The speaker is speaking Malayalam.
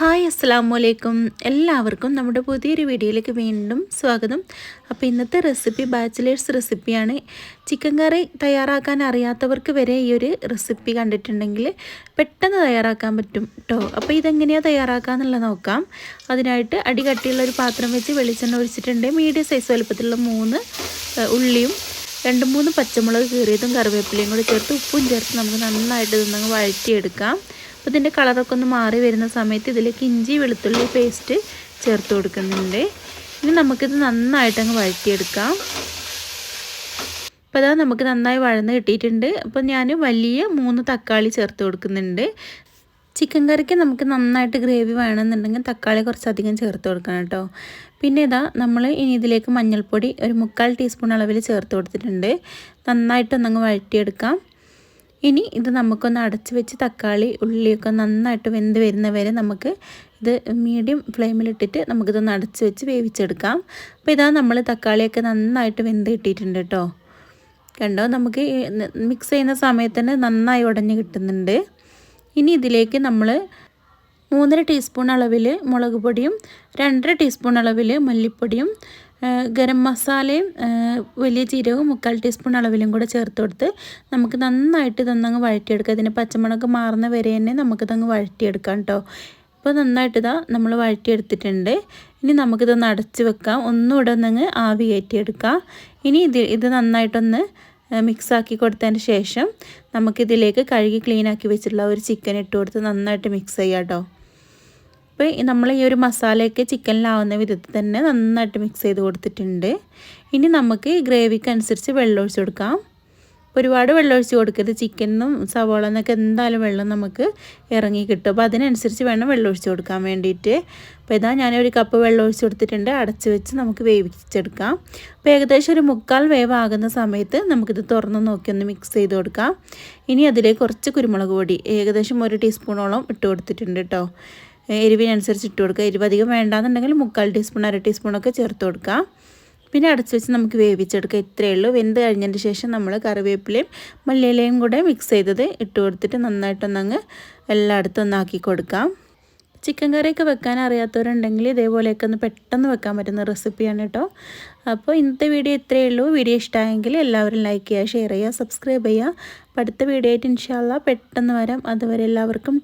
ഹായ് അസ്സാം വലൈക്കും എല്ലാവർക്കും നമ്മുടെ പുതിയൊരു വീഡിയോയിലേക്ക് വീണ്ടും സ്വാഗതം. അപ്പോൾ ഇന്നത്തെ റെസിപ്പി ബാച്ചിലേഴ്സ് റെസിപ്പിയാണ്. ചിക്കൻ കറി തയ്യാറാക്കാൻ അറിയാത്തവർക്ക് വരെ ഈ ഒരു റെസിപ്പി കണ്ടിട്ടുണ്ടെങ്കിൽ പെട്ടെന്ന് തയ്യാറാക്കാൻ പറ്റും കേട്ടോ അപ്പോൾ ഇതെങ്ങനെയാണ് തയ്യാറാക്കാന്നുള്ളത് നോക്കാം. അതിനായിട്ട് അടി കട്ടിയുള്ള ഒരു പാത്രം വെച്ച് വെളിച്ചെണ്ണ ഒഴിച്ചിട്ടുണ്ട്. മീഡിയം സൈസ് വലുപ്പത്തിലുള്ള മൂന്ന് ഉള്ളിയും രണ്ട് മൂന്ന് പച്ചമുളക് കീറിയതും കറിവേപ്പിലയും കൂടി ചേർത്ത് ഉപ്പും ചേർത്ത് നമുക്ക് നന്നായിട്ട് ഇതൊന്നങ്ങ് വഴറ്റിയെടുക്കാം. അപ്പോൾ ഇതിന്റെ കളറൊക്കെ ഒന്ന് മാറി വരുന്ന സമയത്ത് ഇതിലേക്ക് ഇഞ്ചി വെളുത്തുള്ളി പേസ്റ്റ് ചേർത്ത് കൊടുക്കുന്നുണ്ട്. ഇനി നമുക്കിത് നന്നായിട്ട് അങ്ങ് വഴറ്റിയെടുക്കാം. അപ്പോൾ അതാ നമുക്ക് നന്നായി വഴന്ന് കിട്ടിയിട്ടുണ്ട്. അപ്പോൾ ഞാൻ വലിയ മൂന്ന് തക്കാളി ചേർത്ത് കൊടുക്കുന്നുണ്ട്. ചിക്കൻ കറിക്ക് നമുക്ക് നന്നായിട്ട് ഗ്രേവി വേണമെന്നുണ്ടെങ്കിൽ തക്കാളി കുറച്ചധികം ചേർത്ത് കൊടുക്കണം കേട്ടോ. പിന്നെ ഇതാ നമ്മൾ ഇനി ഇതിലേക്ക് മഞ്ഞൾപ്പൊടി ഒരു മുക്കാൽ ടീസ്പൂൺ അളവിൽ ചേർത്ത് കൊടുത്തിട്ടുണ്ട്. നന്നായിട്ടൊന്നങ്ങ് വഴറ്റിയെടുക്കാം. ഇനി ഇത് നമുക്കൊന്ന് അടച്ച് വെച്ച് തക്കാളി ഉള്ളിയൊക്കെ നന്നായിട്ട് വെന്ത് വരുന്ന വരെ നമുക്ക് ഇത് മീഡിയം ഫ്ലെയിമിലിട്ടിട്ട് നമുക്കിതൊന്ന് അടച്ച് വെച്ച് വേവിച്ചെടുക്കാം. അപ്പോൾ ഇതാ നമ്മൾ തക്കാളിയൊക്കെ നന്നായിട്ട് വെന്ത് കിട്ടിയിട്ടുണ്ട് കേട്ടോ. കണ്ടോ? നമുക്ക് മിക്സ് ചെയ്യുന്ന സമയത്ത് തന്നെ നന്നായി ഉടഞ്ഞ് കിട്ടുന്നുണ്ട്. ഇനി ഇതിലേക്ക് നമ്മൾ മൂന്നര ടീസ്പൂൺ അളവിൽ മുളക് പൊടിയും രണ്ടര ടീസ്പൂൺ അളവിൽ മല്ലിപ്പൊടിയും ഗരം മസാലയും വലിയ ജീരകവും മുക്കാൽ ടീസ്പൂൺ അളവിലും കൂടെ ചേർത്ത് കൊടുത്ത് നമുക്ക് നന്നായിട്ട് ഇതൊന്നങ്ങ് വഴറ്റിയെടുക്കാം. ഇതിന് പച്ചമുളക് മാറുന്ന വരെ തന്നെ നമുക്കിതങ്ങ് വഴറ്റിയെടുക്കാം കേട്ടോ. ഇപ്പോൾ നന്നായിട്ട് ഇതാ നമ്മൾ വഴറ്റിയെടുത്തിട്ടുണ്ട്. ഇനി നമുക്കിതൊന്ന് അടച്ച് വെക്കാം. ഒന്നുകൂടെ ഒന്നങ്ങ് ആവി കയറ്റിയെടുക്കാം ഇനി ഇത് ഇത് നന്നായിട്ടൊന്ന് മിക്സാക്കി കൊടുത്തതിന് ശേഷം നമുക്കിതിലേക്ക് കഴുകി ക്ലീൻ ആക്കി വെച്ചിട്ടുള്ള ഒരു ചിക്കൻ ഇട്ട് കൊടുത്ത് നന്നായിട്ട് മിക്സ് ചെയ്യാം കേട്ടോ. അപ്പോൾ നമ്മൾ ഈ ഒരു മസാലയൊക്കെ ചിക്കനിലാവുന്ന വിധത്തിൽ തന്നെ നന്നായിട്ട് മിക്സ് ചെയ്ത് കൊടുത്തിട്ടുണ്ട്. ഇനി നമുക്ക് ഗ്രേവിക്ക് അനുസരിച്ച് വെള്ളം ഒഴിച്ച് കൊടുക്കാം. ഒരുപാട് വെള്ളം ഒഴിച്ച് കൊടുക്കരുത് ചിക്കനും സവോള എന്നൊക്കെ എന്തായാലും വെള്ളം നമുക്ക് ഇറങ്ങി കിട്ടും. അപ്പോൾ അതിനനുസരിച്ച് വേണം വെള്ളം ഒഴിച്ച് കൊടുക്കാൻ വേണ്ടിയിട്ട്. അപ്പോൾ ഇതാ ഞാനൊരു കപ്പ് വെള്ളം ഒഴിച്ച് കൊടുത്തിട്ടുണ്ട്. അടച്ച് വെച്ച് നമുക്ക് വേവിച്ചെടുക്കാം. അപ്പോൾ ഏകദേശം ഒരു മുക്കാൽ വേവാകുന്ന സമയത്ത് നമുക്കിത് തുറന്ന് നോക്കി ഒന്ന് മിക്സ് ചെയ്ത് കൊടുക്കാം. ഇനി അതിലേക്ക് കുറച്ച് കുരുമുളക് പൊടി ഏകദേശം ഒരു ടീസ്പൂണോളം ഇട്ട് കൊടുത്തിട്ടുണ്ട് കേട്ടോ എരിവിനനുസരിച്ച് ഇട്ട് കൊടുക്കുക. എരിവ് അധികം വേണ്ടാന്നുണ്ടെങ്കിൽ മുക്കാൽ ടീസ്പൂൺ അര ടീസ്പൂണൊക്കെ ചേർത്ത് കൊടുക്കുക പിന്നെ അടച്ച് വെച്ച് നമുക്ക് വേവിച്ചെടുക്കാം. ഇത്രയേ ഉള്ളൂ. വെന്ത് കഴിഞ്ഞതിന് ശേഷം നമ്മൾ കറിവേപ്പിലയും മല്ലിയിലയും കൂടെ മിക്സ് ചെയ്തത് ഇട്ട് കൊടുത്തിട്ട് നന്നായിട്ടൊന്നങ്ങ് എല്ലായിടത്തും ഒന്നാക്കി കൊടുക്കാം. ചിക്കൻ കറിയൊക്കെ വെക്കാൻ അറിയാത്തവരുണ്ടെങ്കിൽ ഇതേപോലെയൊക്കെ ഒന്ന് പെട്ടെന്ന് വെക്കാൻ പറ്റുന്ന റെസിപ്പിയാണ് കേട്ടോ അപ്പോൾ ഇന്നത്തെ വീഡിയോ ഇത്രയേ ഉള്ളൂ. വീഡിയോ ഇഷ്ടമായെങ്കിൽ എല്ലാവരും ലൈക്ക് ചെയ്യുക ഷെയർ ചെയ്യുക സബ്സ്ക്രൈബ് ചെയ്യുക. അടുത്ത വീഡിയോ ആയിട്ട് ഇൻഷാല്ല പെട്ടെന്ന് വരാം. അതുവരെ എല്ലാവർക്കും